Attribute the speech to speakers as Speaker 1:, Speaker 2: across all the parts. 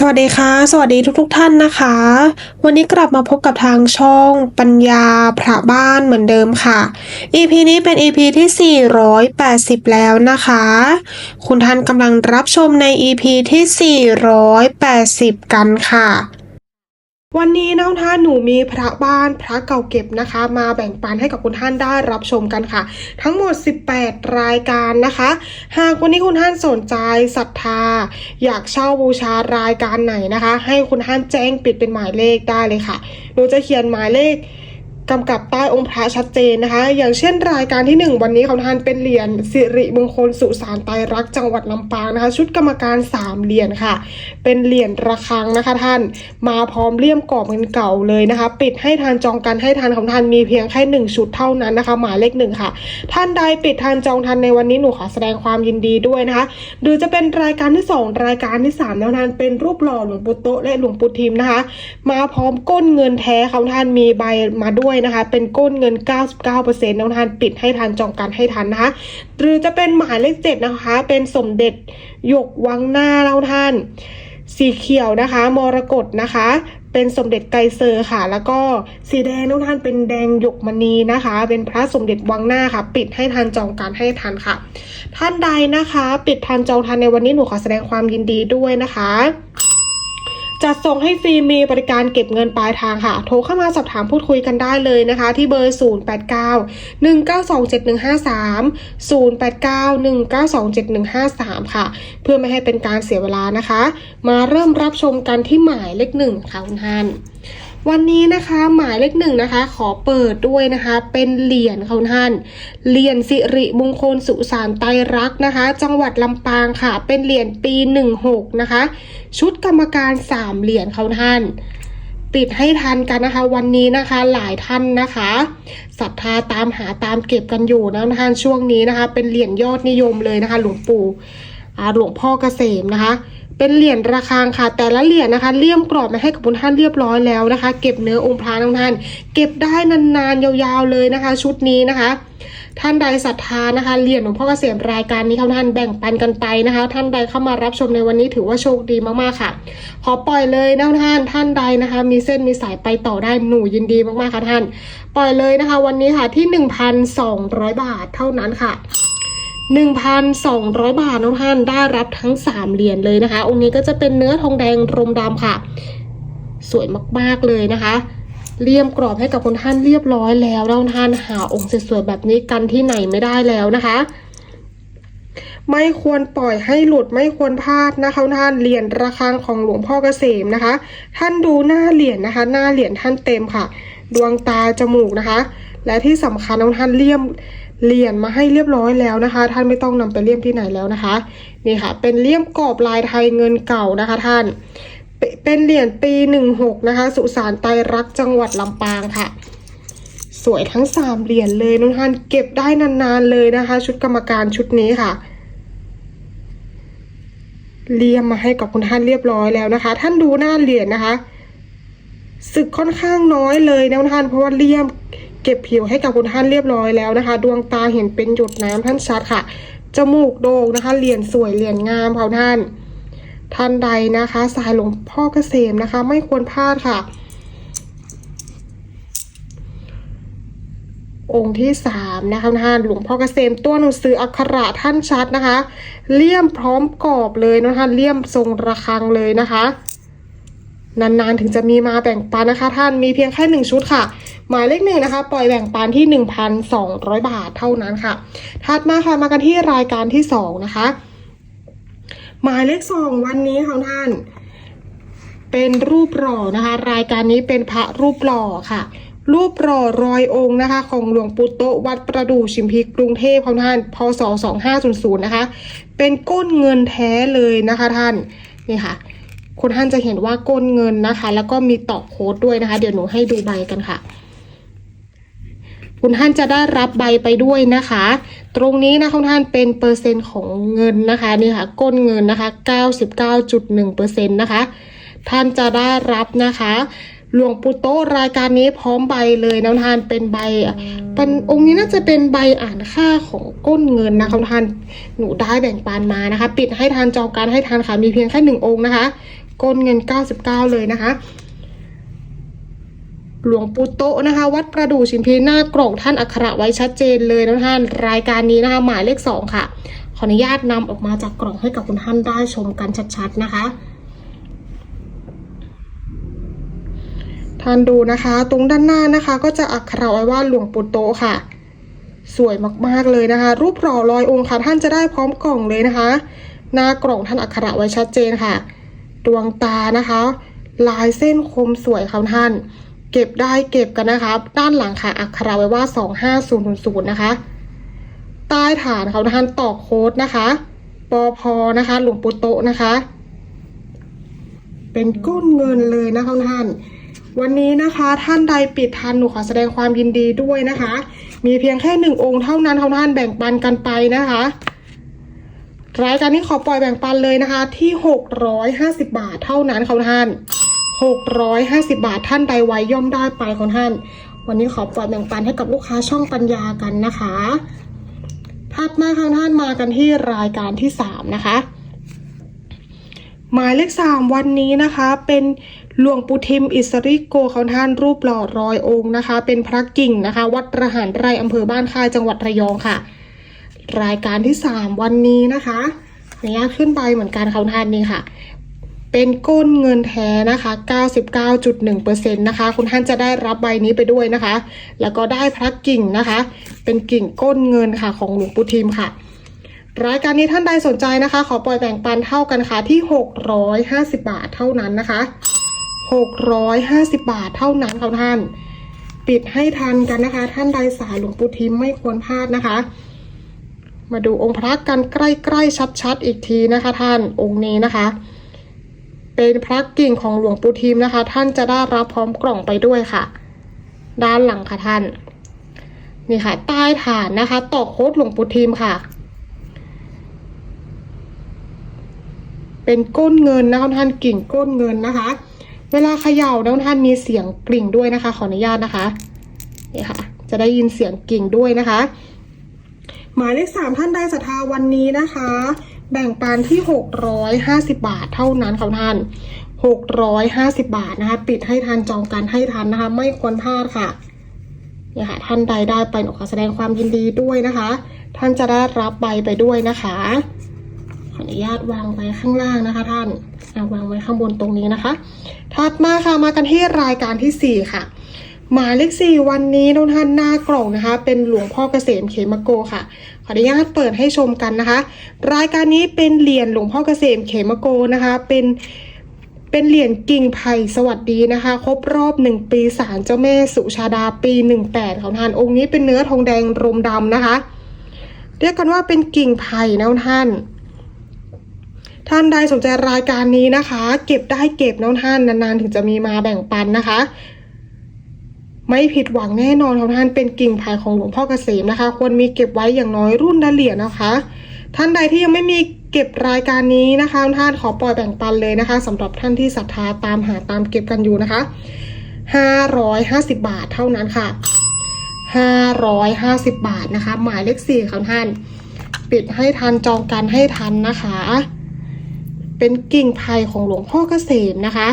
Speaker 1: สวัสดีค่ะ สวัสดีทุกๆทท่านนะคะ วันนี้กลับมาพบกับทางช่องปัญญาพระบ้านเหมือนเดิมค่ะ EP นี้เป็น EP ที่ 480 แล้วนะคะ คุณท่านกำลังรับชมใน EP ที่ 480 กันค่ะ วันนี้น้องท่านหนูมีพระบ้านพระเก่าเก็บนะคะ มาแบ่งปันให้กับคุณท่านได้รับชมกันค่ะ ทั้งหมด 18 รายการนะคะ หากวันนี้คุณท่านสนใจศรัทธา อยากเช่าบูชารายการไหนนะคะ ให้คุณท่านแจ้งปิดเป็นหมายเลขได้เลยค่ะหนูจะเขียนหมายเลข กำกับใต้องค์พระชัดเจนนะคะ อย่างเช่นรายการที่ 1 วันนี้ของท่านเป็นเหรียญสิริมงคลสุสานไตรรักษ์จังหวัดลำปางนะคะ ชุดกรรมการ 3เหรียญค่ะ เป็นเหรียญระฆังนะคะท่านมาพร้อมเลี่ยมกรอบเงินเก่าเลยนะคะ ปิดให้ทานจองกันให้ทานของท่านมีเพียงแค่หนึ่งชุดเท่านั้นนะคะ หมายเลขหนึ่งค่ะ ท่านใดปิดทานจองทันในวันนี้หนูขอแสดงความยินดีด้วยนะคะ หรือจะเป็นรายการที่ 2 รายการที่3แล้วนั้นเป็นรูปหล่อหลวงปู่โตและหลวงปู่ทิมนะคะ มาพร้อมก้นเงินแท้ของท่านมีใบมาด้วยนะคะ เป็นก้นเงิน 99%น้องทานปิดให้ทานจองกันให้ทันนะคะ หรือจะเป็นหมายเลขเจ็ดนะคะ เป็นสมเด็จหยกวังหน้าเราท่าน สีเขียวนะคะ มรกตนะคะ เป็นสมเด็จไกเซอร์ค่ะ แล้วก็สีแดงน้องท่านเป็นแดงหยกมณีนะคะ เป็นพระสมเด็จวังหน้าค่ะ ปิดให้ทันจองการให้ทันค่ะ ท่านใดนะคะ ปิดทันจองทันในวันนี้หนูขอแสดงความยินดีด้วยนะคะ จัดส่งให้ฟรีมีบริการเก็บเงินปลายทางค่ะ โทรเข้ามาสอบถามพูดคุยกันได้เลยนะคะ ที่เบอร์ 089 192 7153 089 192 7153 ค่ะ เพื่อไม่ให้เป็นการเสียเวลานะคะ มาเริ่มรับชมกันที่หมายเลขหนึ่งค่ะคุณท่าน วันนี้นะคะหมายเลขหนึ่งนะคะ ขอเปิดด้วยนะคะ เป็นเหรียญค่ะคุณท่านเหรียญสิริมงคลสุสานไตรักษ์นะคะ จังหวัดลำปางค่ะ เป็นเหรียญปี16นะคะ ชุดกรรมการ3เหรียญค่ะคุณท่านปิดให้ทันกันนะคะ วันนี้นะคะหลายท่านนะคะศรัทธาตามหาตามเก็บกันอยู่นะท่านช่วงนี้นะคะ เป็นเหรียญยอดนิยมเลยนะคะ หลวงปู่อาหลวงพ่อเกษมนะคะ เป็นเหรียญระฆังค่ะ แต่ละเหรียญนะคะเลี่ยมกรอบมาให้กับคุณท่านเรียบร้อยแล้วนะคะ เก็บเนื้อองค์พระทุกท่าน เก็บได้นานๆยาวๆเลยนะคะ ชุดนี้นะคะ ท่านใดศรัทธานะคะเหรียญหลวงพ่อเกษมรายการนี้ท่านแบ่งปันกันไปนะคะ ท่านใดเข้ามารับชมในวันนี้ถือว่าโชคดีมากๆค่ะ ขอปล่อยเลยนะท่านท่านใดนะคะ มีเส้นมีสายไปต่อได้หนูยินดีมากๆค่ะท่าน ปล่อยเลยนะคะ วันนี้ค่ะที่ 1,200 บาทเท่านั้นค่ะ 1,200 บาทน้องท่านได้รับทั้ง 3 เหรียญเลยนะคะ องค์นี้ก็จะเป็นเนื้อทองแดงรมดำค่ะ สวยมากๆเลยนะคะเลี่ยมกรอบให้กับคุณท่านเรียบร้อยแล้วแล้วท่านหาองค์สวยๆแบบนี้กันที่ไหนไม่ได้แล้วนะคะ ไม่ควรปล่อยให้หลุดไม่ควรพลาดนะคะท่านเหรียญระฆังของหลวงพ่อเกษมนะคะ ท่านดูหน้าเหรียญนะคะ หน้าเหรียญท่านเต็มค่ะ ดวงตาจมูกนะคะ และที่สำคัญน้องท่านเลี่ยม เหรียญมาให้เรียบร้อยแล้วนะคะ ท่านไม่ต้องนำไปเลี่ยมที่ไหนแล้วนะคะนี่ค่ะ เป็นเลี่ยมกรอบลายไทยเงินเก่านะคะ ท่าน เปเป็นเหรียญปีหนึ่งหกนะคะ สุสานไตรรักษ์จังหวัดลำปางค่ะ สวยทั้งสามเหรียญเลยน้องท่านเก็บได้นานๆเลยนะคะ ชุดกรรมการชุดนี้ค่ะเลี่ยมมาให้กับคุณท่านเรียบร้อยแล้วนะคะ ท่านดูหน้าเหรียญนะคะ สึกค่อนข้างน้อยเลยนะท่านเพราะว่าเลี่ยม เก็บผิวให้กับคุณท่านเรียบร้อยแล้วนะคะ ดวงตาเห็นเป็นหยดน้ำท่านชัดค่ะ จมูกโด่งนะคะ เหรียญสวยเหรียญงามค่ะท่าน ท่านใดนะคะ สายหลวงพ่อเกษมนะคะ ไม่ควรพลาดค่ะ องค์ที่สามนะคะท่านหลวงพ่อเกษมตัวหนังสืออักขระท่านชัดนะคะ เลี่ยมพร้อมกรอบเลยนะคะเลี่ยมทรงระฆังเลยนะคะนานๆ ถึงจะมีมาแบ่งปันนะคะ ท่านมีเพียงแค่หนึ่งชุดค่ะ หมายเลขหนึ่งนะคะปล่อยแบ่งปันที่ 1,200 บาทเท่านั้นค่ะ ถัดมาค่ะมากันที่รายการที่สองนะคะ หมายเลขสองวันนี้ค่ะท่าน เป็นรูปหล่อนะคะ รายการนี้เป็นพระรูปหล่อค่ะรูปหล่อรอยองค์นะคะ ของหลวงปู่โตวัดประดู่ชิมพิกรุงเทพของท่านพศ2500นะคะ เป็นก้นเงินแท้เลยนะคะท่านนี่ค่ะ คุณท่านจะเห็นว่าก้นเงินนะคะ แล้วก็มีต่อโค้ดด้วยนะคะ เดี๋ยวหนูให้ดูใบกันค่ะ คุณท่านจะได้รับใบไปด้วยนะคะ ตรงนี้นะคุณท่านเป็นเปอร์เซ็นต์ของเงินนะคะนี่ค่ะก้นเงินนะคะ 99.1เปอร์เซ็นต์นะคะท่านจะได้รับนะคะหลวงปู่โตรายการนี้พร้อมใบเลยนะท่านเป็นใบเป็นองค์นี้น่าจะเป็นใบอ่านค่าของก้นเงินนะคะท่านหนูได้แบ่งปันมานะคะ ปิดให้ทานจองการให้ทานค่ะมีเพียงแค่หนึ่งองค์นะคะ ก้นเงิน 99 เลยนะคะ หลวงปู่โตนะคะ วัดประดู่ชิมพีหน้ากล่องท่านอักขระไว้ชัดเจนเลยนะท่านรายการนี้นะคะหมายเลขสองค่ะ ขออนุญาตนำออกมาจากกล่องให้กับคุณท่านได้ชมกันชัดๆนะคะท่านดูนะคะ ตรงด้านหน้านะคะ ก็จะอักขระไว้ว่าหลวงปู่โตค่ะ สวยมากๆเลยนะคะ รูปหล่อลอยองค์ค่ะท่านจะได้พร้อมกล่องเลยนะคะ หน้ากล่องท่านอักขระไว้ชัดเจนค่ะ ดวงตานะคะ ลายเส้นคมสวยค่ะท่าน เก็บได้เก็บกันนะคะ ด้านหลังค่ะอักขระไว้ว่า 25000นะคะ ใต้ฐานเขาท่านตอกโค้ดนะคะปอพอนะคะ หลวงปู่โตนะคะ เป็นก้นเงินเลยนะคะท่าน วันนี้นะคะท่านใดปิดทันหนูขอแสดงความยินดีด้วยนะคะ มีเพียงแค่หนึ่งองค์เท่านั้นเท่าท่านแบ่งปันกันไปนะคะรายการนี้ขอปล่อยแบ่งปันเลยนะคะที่ 650 บาทเท่านั้นค่ะท่าน 650 บาทท่านใดไว้ย่อมได้ไปของท่าน วันนี้ขอปล่อยแบ่งปันให้กับลูกค้าช่องปัญญากันนะคะถัดมาค่ะท่านมากันที่รายการที่ 3 นะคะ หมายเลขสามวันนี้นะคะเป็นหลวงปู่ทิมอิสริโกเขาท่านรูปหล่อร้อยองค์นะคะ เป็นพระกิ่งนะคะ วัดระหารไรอำเภอบ้านค่ายจังหวัดระยองค่ะ รายการที่สามวันนี้นะคะขออนุญาตขึ้นไปเหมือนกันเขาท่านนี่ค่ะ เป็นก้นเงินแท้นะคะ 99.1%นะคะ คุณท่านจะได้รับใบนี้ไปด้วยนะคะ แล้วก็ได้พระกิ่งนะคะ เป็นกิ่งก้นเงินค่ะของหลวงปู่ทิมค่ะ รายการนี้ท่านใดสนใจนะคะ ขอปล่อยแบ่งปันเท่ากันค่ะที่ 650 บาทเท่านั้นนะคะ 650 บาทเท่านั้นค่ะท่าน ปิดให้ทันกันนะคะ ท่านใดสายหลวงปู่ทิมไม่ควรพลาดนะคะมาดูองค์พระกันใกล้ๆชัดๆอีกทีนะคะ ท่านองค์นี้นะคะ เป็นพระกิ่งของหลวงปู่ทิมนะคะ ท่านจะได้รับพร้อมกล่องไปด้วยค่ะ ด้านหลังค่ะท่าน นี่ค่ะ ใต้ฐานนะคะต่อโค้ดหลวงปู่ทิมค่ะ เป็นก้นเงินนะคะท่านกิ่งก้นเงินนะคะ เวลาเขย่านะท่านมีเสียงกริ่งด้วยนะคะ ขออนุญาตนะคะนี่ค่ะ จะได้ยินเสียงกิ่งด้วยนะคะ หมายเลขสามท่านใดศรัทธาวันนี้นะคะ แบ่งปันที่หกร้อยห้าสิบาทเท่านั้นค่ะท่านหกร้อยห้าสิบาทนะคะ ปิดให้ทันจองกันให้ทันนะคะ ไม่ควรพลาดค่ะเนี่ยค่ะท่านใดได้ไปหนูขอแสดงความยินดีด้วยนะคะ ท่านจะได้รับใบไปด้วยนะคะ ขออนุญาตวางไว้ข้างล่างนะคะ ท่านเอาวางไว้ข้างบนตรงนี้นะคะ ถัดมาค่ะมากันที่รายการที่สี่ค่ะ หมายเลขสี่วันนี้ทุกท่านหน้ากล่องนะคะ เป็นหลวงพ่อเกษมเขมโกค่ะ ขออนุญาตเปิดให้ชมกันนะคะ รายการนี้เป็นเหรียญหลวงพ่อเกษมเขมโกนะคะ เป็นเป็นเหรียญกิ่งไผ่สวัสดีนะคะ ครบรอบหนึ่งปีศาลเจ้าแม่สุชาดาปีหนึ่งแปดของท่านองค์นี้เป็นเนื้อทองแดงรมดำนะคะ เรียกกันว่าเป็นกิ่งไผ่นะท่านท่านใดสนใจรายการนี้นะคะ เก็บได้เก็บน้องท่านนานๆ ถึงจะมีมาแบ่งปันนะคะ ไม่ผิดหวังแน่นอนของท่านเป็นกิ่งไผ่ของหลวงพ่อเกษมนะคะ ควรมีเก็บไว้อย่างน้อยรุ่นละเหรียญนะคะ ท่านใดที่ยังไม่มีเก็บรายการนี้นะคะท่านขอปล่อยแบ่งปันเลยนะคะสำหรับท่านที่ศรัทธาตามหาตามเก็บกันอยู่นะคะ 550 บาทเท่านั้นค่ะ 550 บาทนะคะ หมายเลขสี่ของท่าน ปิดให้ทันจองกันให้ทันนะคะ เป็นกิ่งไผ่ของหลวงพ่อเกษมนะคะ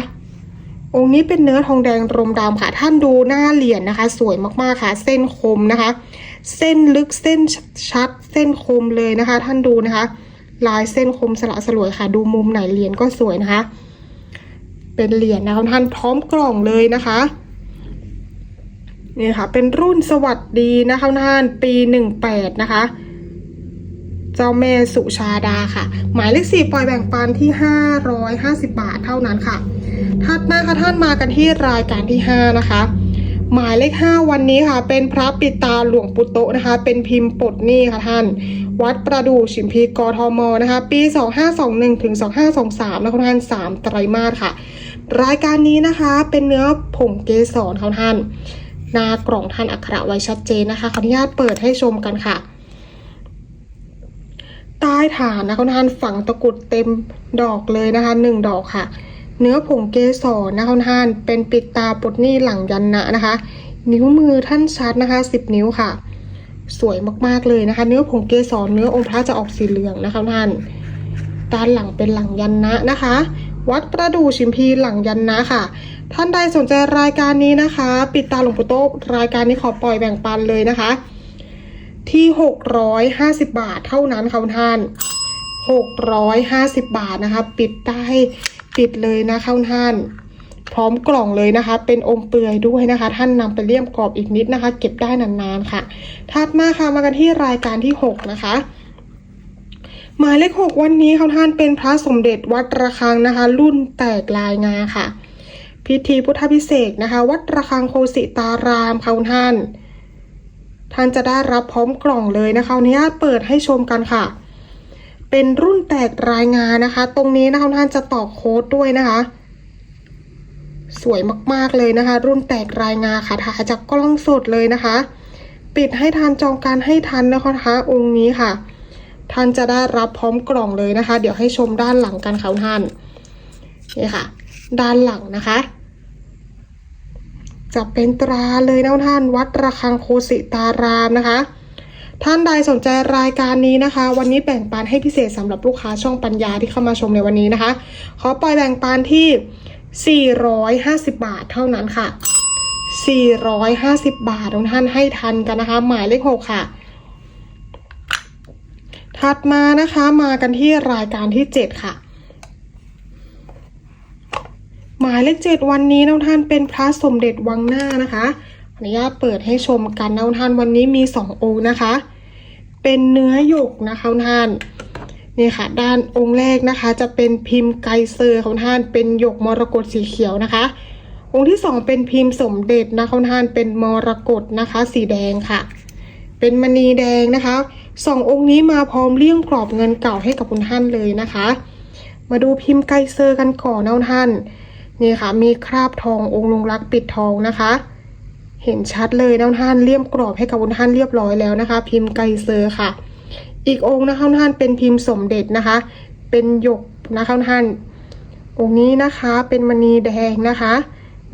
Speaker 1: องค์นี้เป็นเนื้อทองแดงรมดำค่ะ ท่านดูหน้าเหรียญนะคะ สวยมากๆค่ะ เส้นคมนะคะ เส้นลึกเส้นชัด เส้นคมเลยนะคะ ท่านดูนะคะ ลายเส้นคมสละสลวยค่ะ ดูมุมไหนเหรียญก็สวยนะคะ เป็นเหรียญนะคะท่านพร้อมกล่องเลยนะคะนี่ค่ะ เป็นรุ่นสวัสดีนะคะท่านปีหนึ่งแปดนะคะ เจ้าแม่สุชาดาค่ะ หมายเลขสี่ปล่อยแบ่งปันที่หห้้้ารอย550บาทเท่านั้นค่ะ ถัดมาค่ะท่านมากันที่รายการที่ 5 นะคะ หมายเลข 5 วันนี้ค่ะ เป็นพระปิตาหลวงปู่โตนะคะ เป็นพิมพ์ปลดหนี้ค่ะท่าน วัดประดู่ฉิมพีกทมนะคะ ปี 2521ถึง2523นะคะท่าน 3 ไตรมาสค่ะ รายการนี้นะคะเป็นเนื้อผงเกสรค่ะท่านหน้ากล่องท่านอักขระไว้ชัดเจนนะคะขออนุญาตเปิดให้ชมกันค่ะใต้ฐานนะคะท่านฝังตะกรุดเต็มดอกเลยนะคะหนึ่งดอกค่ะ เนื้อผงเกสรนะคะท่านเป็นปิดตาปดหนี้หลังยันนะนะคะ นิ้วมือท่านชัดนะคะสิบนิ้วค่ะ สวยมากๆเลยนะคะ เนื้อผงเกสรเนื้อองค์พระจะออกสีเหลืองนะคะท่านด้านหลังเป็นหลังยันนะนะคะ วัดประดู่ชิมพีหลังยันนะค่ะ ท่านใดสนใจรายการนี้นะคะ ปิดตาหลวงปู่โต๊ะรายการนี้ขอปล่อยแบ่งปันเลยนะคะ ที่ 650 บาทเท่านั้นค่ะท่าน650 บาทนะคะ ปิดได้ ปิดเลยนะคะท่าน พร้อมกล่องเลยนะคะ เป็นองค์เปลือยด้วยนะคะ ท่านนำไปเลี่ยมกรอบอีกนิดนะคะ เก็บได้นานๆค่ะ ถัดมาค่ะมากันที่รายการที่6นะคะหมายเลขหกวันนี้เขาท่านเป็นพระสมเด็จวัดระฆังนะคะ รุ่นแตกลายงาค่ะ พิธีพุทธพิเศษนะคะ วัดระฆังโคสิตารามค่ะท่าน ท่านจะได้รับพร้อมกล่องเลยนะคะอนุญาตเปิดให้ชมกันค่ะ เป็นรุ่นแตกรายงานนะคะ ตรงนี้นะคะท่านจะต่อโค้ดด้วยนะคะ สวยมากๆเลยนะคะ รุ่นแตกรายงาค่ะถ่ายจากกล้องสดเลยนะคะ ปิดให้ทันจองการให้ทันนะคะองค์นี้ค่ะ ท่านจะได้รับพร้อมกล่องเลยนะคะ เดี๋ยวให้ชมด้านหลังกันค่ะท่านนี่ค่ะ ด้านหลังนะคะจะเป็นตราเลยนะท่านวัดระฆังโคสิตารามนะคะ ท่านใดสนใจรายการนี้นะคะ วันนี้แบ่งปันให้พิเศษสำหรับลูกค้าช่องปัญญาที่เข้ามาชมในวันนี้นะคะ ขอปล่อยแบ่งปันที่ 450 บาทเท่านั้นค่ะ 450 บาททุกท่านให้ทันกันนะคะ หมายเลข 6 ค่ะ ถัดมานะคะมากันที่รายการที่ 7 ค่ะหมายเลขเจ็ดวันนี้น้องท่านเป็นพระสมเด็จวังหน้านะคะ นุญาตเปิดให้ชมกันน้องท่านวันนี้มีสององค์นะคะ เป็นเนื้อหยกนะคะท่านนี่ค่ะ ด้านองค์แรกนะคะ จะเป็นพิมพ์ไกเซอร์ของท่านเป็นหยกมรกตสีเขียวนะคะ องค์ที่สองเป็นพิมพ์สมเด็จนะคะท่านเป็นมรกตนะคะ สีแดงค่ะ เป็นมณีแดงนะคะสององค์นี้มาพร้อมเลี่ยมกรอบเงินเก่าให้กับคุณท่านเลยนะคะ มาดูพิมพ์ไกเซอร์กันก่อนนะท่านนี่ค่ะ มีคราบทององค์ลงรักปิดทองนะคะ เห็นชัดเลยนะท่านเลี่ยมกรอบให้กับคุณท่านเรียบร้อยแล้วนะคะ พิมพ์ไกเซอร์ค่ะ อีกองค์นะคะท่านเป็นพิมพ์สมเด็จนะคะ เป็นหยกนะคะท่านองค์นี้นะคะเป็นมณีแดงนะคะ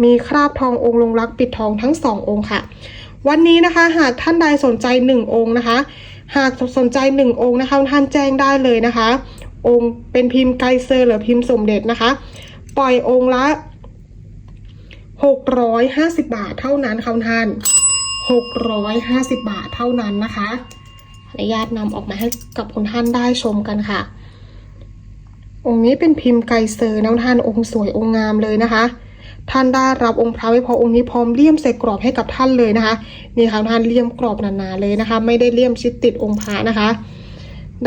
Speaker 1: มีคราบทององค์ลงรักปิดทองทั้งสององค์ค่ะ วันนี้นะคะหากท่านใดสนใจหนึ่งองค์นะคะ หากสนใจหนึ่งองค์นะคะท่านแจ้งได้เลยนะคะ องค์เป็นพิมพ์ไกเซอร์หรือพิมพ์สมเด็จนะคะ ปล่อยองค์ละ 650 บาทเท่านั้นค่ะท่าน 650 บาทเท่านั้นนะคะอนุญาตนำออกมาให้กับคุณท่านได้ชมกันค่ะ องค์นี้เป็นพิมพ์ไกเซอร์นะท่านองค์สวยองค์งามเลยนะคะ ท่านได้รับองค์พระไม่พอองค์นี้พร้อมเลี่ยมใส่กรอบให้กับท่านเลยนะคะนี่ค่ะท่านเลี่ยมกรอบหนาๆเลยนะคะ ไม่ได้เลี่ยมชิดติดองค์พระนะคะ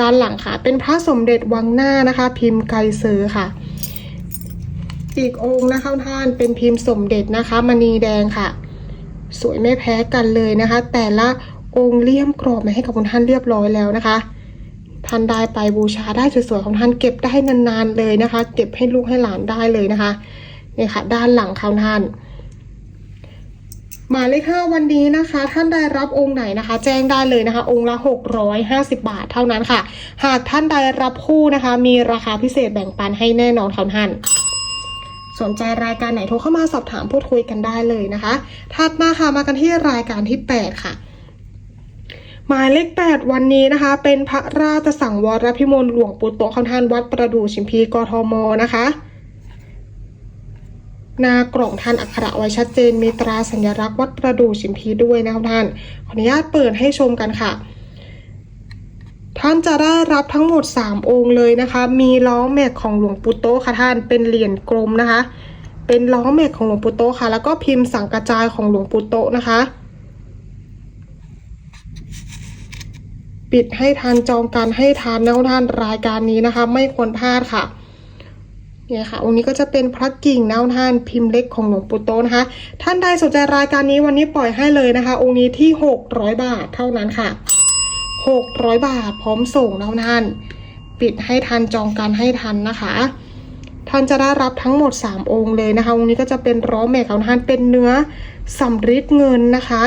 Speaker 1: ด้านหลังค่ะ เป็นพระสมเด็จวังหน้านะคะ พิมพ์ไกเซอร์ค่ะ อีกองค์นะคะท่านเป็นพิมพ์สมเด็จนะคะมณีแดงค่ะ สวยไม่แพ้กันเลยนะคะ แต่ละองค์เลี่ยมกรอบมาให้กับคุณท่านเรียบร้อยแล้วนะคะท่านได้ไปบูชาได้สวยๆของท่านเก็บได้นานๆเลยนะคะ เก็บให้ลูกให้หลานได้เลยนะคะนี่ค่ะ ด้านหลังเขาท่านหมายเลขห้าวันนี้นะคะ ท่านได้รับองค์ไหนนะคะ แจ้งได้เลยนะคะ องค์ละ 650 บาทเท่านั้นค่ะ หากท่านใดรับคู่นะคะ มีราคาพิเศษแบ่งปันให้แน่นอนค่ะท่าน สนใจรายการไหนโทรเข้ามาสอบถามพูดคุยกันได้เลยนะคะ ถัดมาค่ะมากันที่รายการที่ 8 ค่ะหมายเลข 8 วันนี้นะคะ เป็นพระราชสังวรพิมลหลวงปู่โตะคำท่านวัดประดู่ชิมพีกทมนะคะหนากล่องท่านอักขระไว้ชัดเจนมีตราสัญลักษณ์วัดประดู่ชิมพีด้วยนะครับท่านขออนุญาตเปิดให้ชมกันค่ะ ท่านจะได้รับทั้งหมด 3 องค์เลยนะคะ มีล้อแม็กของหลวงปู่โตค่ะท่านเป็นเหรียญกลมนะคะ เป็นล้อแม็กของหลวงปู่โตค่ะ แล้วก็พิมพ์สังกระจายของหลวงปู่โตนะคะ ปิดให้ทันจองการให้ทานนะท่านรายการนี้นะคะ ไม่ควรพลาดค่ะเนี่ยค่ะองค์นี้ก็จะเป็นพระกิ่งนะท่านพิมพ์เล็กของหลวงปู่โตนะคะ ท่านใดสนใจรายการนี้วันนี้ปล่อยให้เลยนะคะ องค์นี้ที่ 600 บาทเท่านั้นค่ะ 600 บาทพร้อมส่งนะท่าน ปิดให้ทันจองการให้ทันนะคะ ท่านจะได้รับทั้งหมด 3 องค์เลยนะคะ องค์นี้ก็จะเป็นร้อแม็กของท่านเป็นเนื้อสำริดเงินนะคะ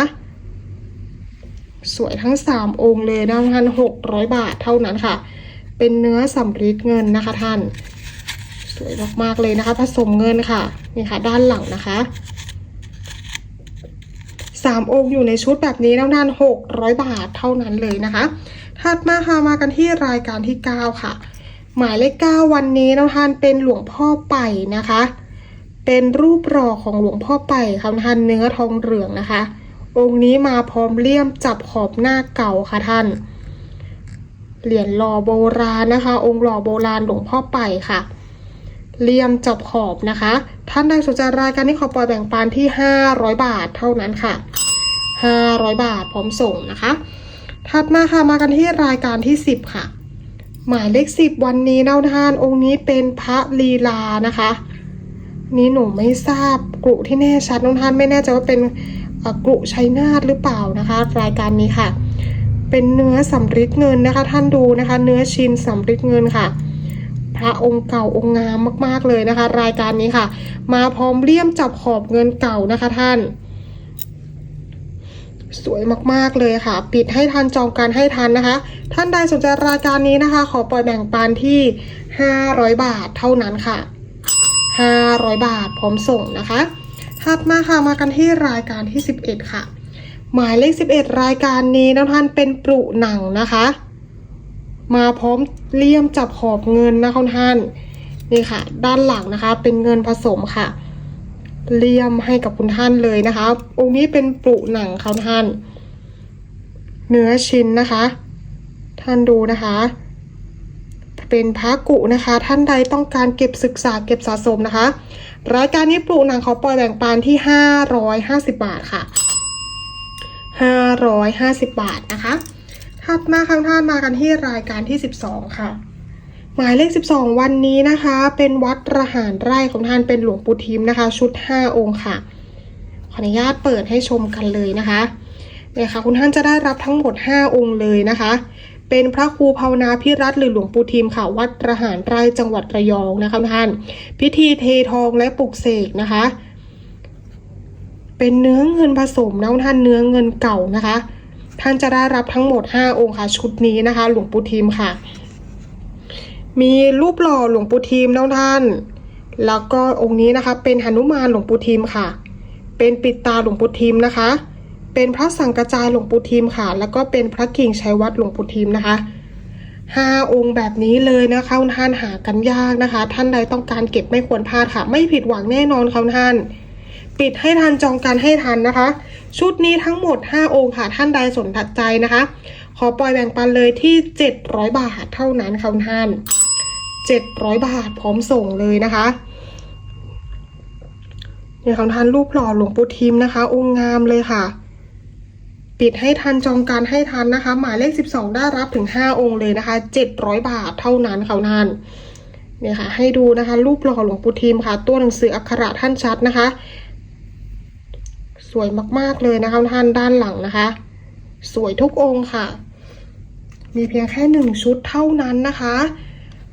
Speaker 1: สวยทั้ง 3 องค์เลยนะท่าน600 บาทเท่านั้นค่ะ เป็นเนื้อสำริดเงินนะคะท่าน สวยมากๆเลยนะคะ ผสมเงินค่ะนี่ค่ะ ด้านหลังนะคะ สามองค์อยู่ในชุดแบบนี้น้ำท่านหกร้อยบาทเท่านั้นเลยนะคะ ถัดมาค่ะมากันที่รายการที่เก้าค่ะ หมายเลขเก้าวันนี้น้องทานเป็นหลวงพ่อไป่นะคะ เป็นรูปหล่อของหลวงพ่อไป่ค่ะท่านเนื้อทองเหลืองนะคะ องค์นี้มาพร้อมเลี่ยมจับขอบหน้าเก่าค่ะท่าน เหรียญหล่อโบราณนะคะ องค์หล่อโบราณหลวงพ่อไป่ค่ะ เลี่ยมจับขอบนะคะ ท่านใดสนใจรายการนี้ขอปล่อยแบ่งปันที่ 500 บาทเท่านั้นค่ะ 500 บาทพร้อมส่งนะคะ ถัดมาค่ะมากันที่รายการที่ 10 ค่ะ หมายเลข 10 วันนี้เนาท่านองค์นี้เป็นพระลีลานะคะ นี่หนูไม่ทราบกรุที่แน่ชัดน้องท่านไม่แน่ใจว่าเป็นเอ่อกรุชัยนาทหรือเปล่านะคะ รายการนี้ค่ะ เป็นเนื้อสำริดเงินนะคะ ท่านดูนะคะ เนื้อชินสำริดเงินค่ะ พระองค์เก่าองค์งามมาก ๆเลยนะคะ รายการนี้ค่ะ มาพร้อมเลี่ยมจับขอบเงินเก่านะคะท่านสวยมากๆเลยค่ะ ปิดให้ทันจองการให้ทันนะคะ ท่านใดสนใจรายการนี้นะคะ ขอปล่อยแบ่งปันที่ 500 บาทเท่านั้นค่ะ 500 บาทพร้อมส่งนะคะถัดมาค่ะมากันที่รายการที่ 11 ค่ะ หมายเลข 11 รายการนี้นะท่านเป็นปรุหนังนะคะ มาพร้อมเลี่ยมจับขอบเงินนะคะท่านนี่ค่ะ ด้านหลังนะคะ เป็นเงินผสมค่ะ เลี่ยมให้กับคุณท่านเลยนะคะ องค์นี้เป็นปรุหนังค่ะท่าน เนื้อชิ้นนะคะ ท่านดูนะคะ เป็นพระกุนะคะ ท่านใดต้องการเก็บศึกษาเก็บสะสมนะคะ รายการนี้ปลูกหนังเขาปล่อยแบ่งปันที่550บาทค่ะ550บาทนะคะ ถัดมาข้างท่านมากันที่รายการที่ 12 ค่ะ หมายเลข 12 วันนี้นะคะ เป็นวัดระหารไร่ของท่านเป็นหลวงปู่ทิมนะคะ ชุด 5 องค์ค่ะ ขออนุญาตเปิดให้ชมกันเลยนะคะเนี่ยค่ะ คุณท่านจะได้รับทั้งหมด 5 องค์เลยนะคะ เป็นพระครูภาวนาพิรัตหรือหลวงปู่ทิมค่ะ วัดระหารไร่จังหวัดระยองนะคะท่าน พิธีเททองและปลุกเสกนะคะ เป็นเนื้อเงินผสมนะท่านเนื้อเงินเก่านะคะ ท่านจะได้รับทั้งหมด 5 องค์ค่ะชุดนี้นะคะ หลวงปู่ทิมค่ะ มีรูปหล่อหลวงปู่ทิมนะท่าน แล้วก็องค์นี้นะคะ เป็นหนุมานหลวงปู่ทิมค่ะ เป็นปิดตาหลวงปู่ทิมนะคะ เป็นพระสังกจายหลวงปู่ทิมค่ะ แล้วก็เป็นพระกิ่งชัยวัดหลวงปู่ทิมนะคะห้าองค์แบบนี้เลยนะคะท่านหากันยากนะคะ ท่านใดต้องการเก็บไม่ควรพลาดค่ะ ไม่ผิดหวังแน่นอนค่ะท่าน ปิดให้ทันจองการให้ทันนะคะ ชุดนี้ทั้งหมด 5 องค์ค่ะท่านใดสนใจนะคะ ขอปล่อยแบ่งปันเลยที่ 700 บาทเท่านั้นค่ะท่าน 700 บาทพร้อมส่งเลยนะคะเนี่ยค่ะท่านรูปหล่อหลวงปู่ทิมนะคะ องค์งามเลยค่ะ ปิดให้ทันจองการให้ทันนะคะ หมายเลข 12 ได้รับถึง 5 องค์เลยนะคะ 700 บาทเท่านั้นค่ะท่านเนี่ยค่ะ ให้ดูนะคะ รูปหล่อหลวงปู่ทิมค่ะ ตัวหนังสืออักขระท่านชัดนะคะ วยมากๆเลยนะคะท่านด้านหลังนะคะ สวยทุกองค์ค่ะ มีเพียงแค่หนึ่งชุดเท่านั้นนะคะ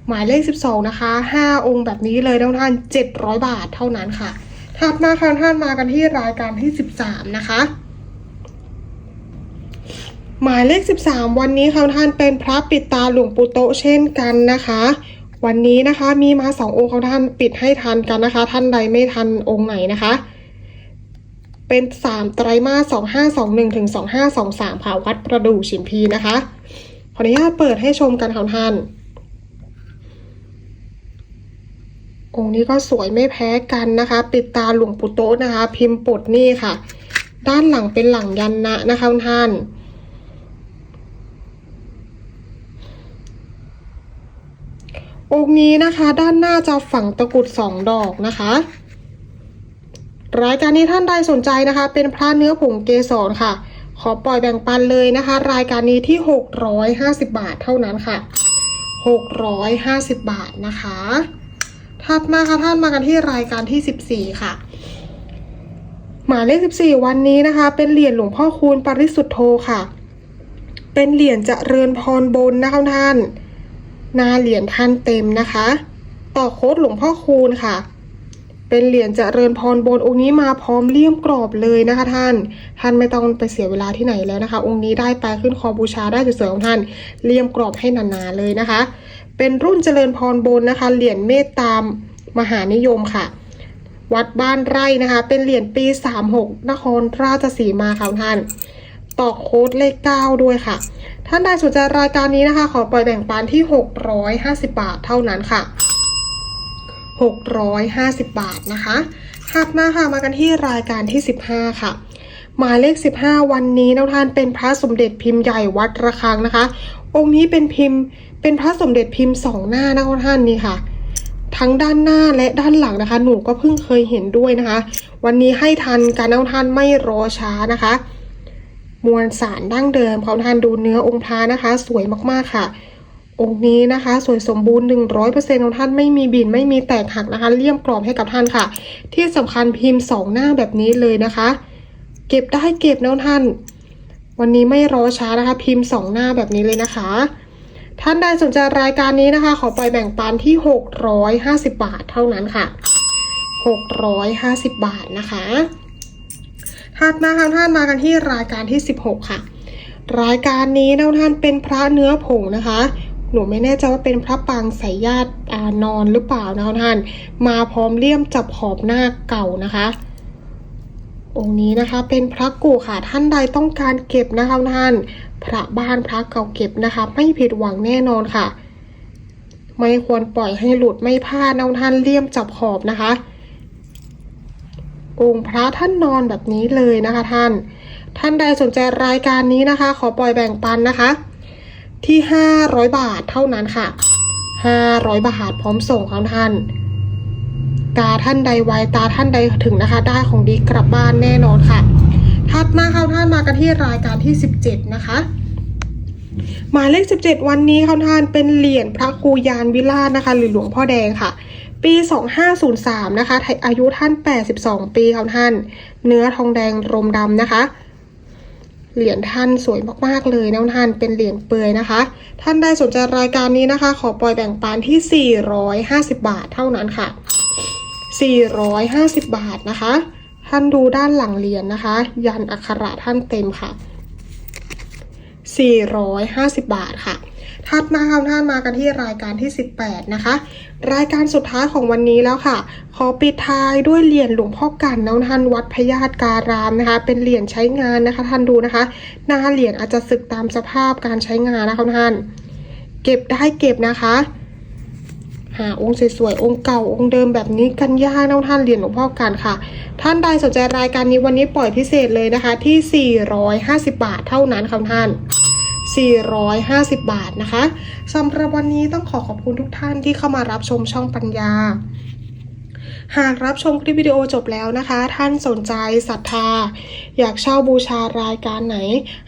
Speaker 1: หมายเลข 12 นะคะ5องค์แบบนี้เลยท่าน700 บาทเท่านั้นค่ะถัดมาค่ะท่านมากันที่รายการที่ 13 นะคะหมายเลข 13 วันนี้ค่ะท่านเป็นพระปิดตาหลวงปู่โตเช่นกันนะคะ วันนี้นะคะมีมาสององค์ท่านปิดให้ทันกันนะคะ ท่านใดไม่ทันองค์ไหนนะคะ เป็นสามไตรมาสสองห้าสองหนึ่งถึงสองห้าสองสามค่ะวัดประดู่ชิมพีนะคะ ขออนุญาตเปิดให้ชมกันค่ะท่าน องค์นี้ก็สวยไม่แพ้กันนะคะ ปิดตาหลวงปู่โต๊ะนะคะ พิมพ์ปดนี่ค่ะ ด้านหลังเป็นหลังยันนะนะคะท่านองค์นี้นะคะด้านหน้าจะฝังตะกรุดสองดอกนะคะ รายการนี้ท่านใดสนใจนะคะ เป็นพระเนื้อผงเกสรค่ะ ขอปล่อยแบ่งปันเลยนะคะ รายการนี้ที่ 650 บาทเท่านั้นค่ะ 650 บาทนะคะถัดมาค่ะท่านมากันที่รายการที่ 14 ค่ะหมายเลข 14 วันนี้นะคะ เป็นเหรียญหลวงพ่อคูณปริสุทธโธค่ะ เป็นเหรียญจเจริญพรบนนะคะท่าน นาเหรียญท่านเต็มนะคะ ต่อโค้ดหลวงพ่อคูณค่ะ เป็นเหรียญเจริญพรบนองค์นี้มาพร้อมเลี่ยมกรอบเลยนะคะท่าน ท่านไม่ต้องไปเสียเวลาที่ไหนแล้วนะคะ องค์นี้ได้ไปขึ้นคอบูชาได้สวยๆของท่านเลี่ยมกรอบให้หนาๆเลยนะคะ เป็นรุ่นเจริญพรบนนะคะ เหรียญเมตตามมหานิยมค่ะ วัดบ้านไร่นะคะ เป็นเหรียญปี 36 นครราชสีมาค่ะท่านต่อโค้ดเลข 9 ด้วยค่ะ ท่านใดสนใจรายการนี้นะคะ ขอปล่อยแบ่งปันที่ 650 บาทเท่านั้นค่ะ 650 บาทนะคะถัดมาค่ะมากันที่รายการที่ 15 ค่ะหมายเลข 15 วันนี้น้องท่านเป็นพระสมเด็จพิมพ์ใหญ่วัดระฆังนะคะ องค์นี้เป็นพิมพ์เป็นพระสมเด็จพิมพ์สองหน้านะท่านนี่ค่ะ ทั้งด้านหน้าและด้านหลังนะคะ หนูก็เพิ่งเคยเห็นด้วยนะคะ วันนี้ให้ทันการน้องท่านไม่รอช้านะคะ มวลสารดั้งเดิมเขาท่านดูเนื้อองค์พระนะคะ สวยมากๆค่ะ องค์นี้นะคะ สวยสมบูรณ์ 100%ของท่านไม่มีบินไม่มีแตกหักนะคะ เลี่ยมกรอบให้กับท่านค่ะ ที่สำคัญพิมพ์สองหน้าแบบนี้เลยนะคะ เก็บได้เก็บนะท่าน วันนี้ไม่รอช้านะคะ พิมพ์สองหน้าแบบนี้เลยนะคะ ท่านใดสนใจรายการนี้นะคะ ขอปล่อยแบ่งปันที่ 650 บาทเท่านั้นค่ะ 650 บาทนะคะถัดมาค่ะท่านมากันที่รายการที่ 16 ค่ะ รายการนี้นะท่านเป็นพระเนื้อผงนะคะ หนูไม่แน่ใจว่าเป็นพระปางสายญาตินอนหรือเปล่านะท่าน มาพร้อมเลี่ยมจับขอบหน้าเก่านะคะ องค์นี้นะคะเป็นพระกูค่ะท่านใดต้องการเก็บนะคะท่าน พระบ้านพระเก่าเก็บนะคะ ไม่ผิดหวังแน่นอนค่ะ ไม่ควรปล่อยให้หลุดไม่พลาดนะท่านเลี่ยมจับขอบนะคะ องค์พระท่านนอนแบบนี้เลยนะคะท่าน ท่านใดสนใจรายการนี้นะคะ ขอปล่อยแบ่งปันนะคะ ที่ 500 บาทเท่านั้นค่ะ 500 บาทพร้อมส่งของท่าน ตาท่านใดไวตาท่านใดถึงนะคะ ได้ของดีกลับบ้านแน่นอนค่ะ ถัดมาค่ะท่านมากันที่รายการที่ 17 นะคะหมายเลข 17 วันนี้ค่ะท่านเป็นเหรียญพระครูยานวิราชนะคะ หรือหลวงพ่อแดงค่ะ ปี 2503 นะคะไทยอายุท่าน 82 ปีค่ะท่าน เนื้อทองแดงรมดำนะคะ เหรียญท่านสวยมาก ๆ เลยนะท่านเป็นเหรียญเปลือยนะคะ ท่านได้สนใจรายการนี้นะคะ ขอปล่อยแบ่งปันที่ 450 บาทเท่านั้นค่ะ 450 บาทนะคะ ท่านดูด้านหลังเหรียญนะคะ ยันอักขระท่านเต็มค่ะ 450 บาทค่ะ ถัดมาค่ะท่านมากันที่รายการที่ 18 นะคะ รายการสุดท้ายของวันนี้แล้วค่ะ ขอปิดท้ายด้วยเหรียญหลวงพ่อกันนะท่านวัดพญาตการามนะคะ เป็นเหรียญใช้งานนะคะท่านดูนะคะ หน้าเหรียญอาจจะสึกตามสภาพการใช้งานนะคะท่าน เก็บได้เก็บนะคะหาองค์สวยๆองค์เก่าองค์เดิมแบบนี้กันยากนะท่านเหรียญหลวงพ่อกันค่ะ ท่านใดสนใจรายการนี้วันนี้ปล่อยพิเศษเลยนะคะที่ 450 บาทเท่านั้นค่ะท่าน 450 บาทนะคะสำหรับวันนี้ต้องขอขอบคุณทุกท่านที่เข้ามารับชมช่องปัญญา หากรับชมคลิปวิดีโอจบแล้วนะคะ ท่านสนใจศรัทธา อยากเช่าบูชารายการไหน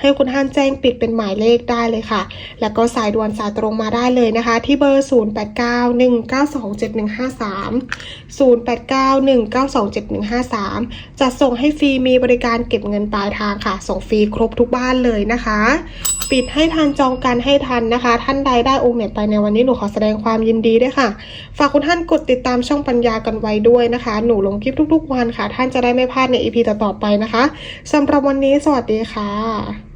Speaker 1: ให้คุณท่านแจ้งปิดเป็นหมายเลขได้เลยค่ะ แล้วก็สายด่วนสายตรงมาได้เลยนะคะ ที่เบอร์ 0891927530 0891927153 จัดส่งให้ฟรีมีบริการเก็บเงินปลายทางค่ะ ส่งฟรีครบทุกบ้านเลยนะคะ ปิดให้ทันจองกันให้ทันนะคะ ท่านใดได้องค์ไหนไปในวันนี้หนูขอแสดงความยินดีด้วยค่ะ ฝากคุณท่านกดติดตามช่องปัญญากันไว้ด้วยด้วยนะคะ หนูลงคลิปทุกๆวันค่ะ ท่านจะได้ไม่พลาดในอีพีต่อๆไปนะคะสำหรับวันนี้สวัสดีค่ะ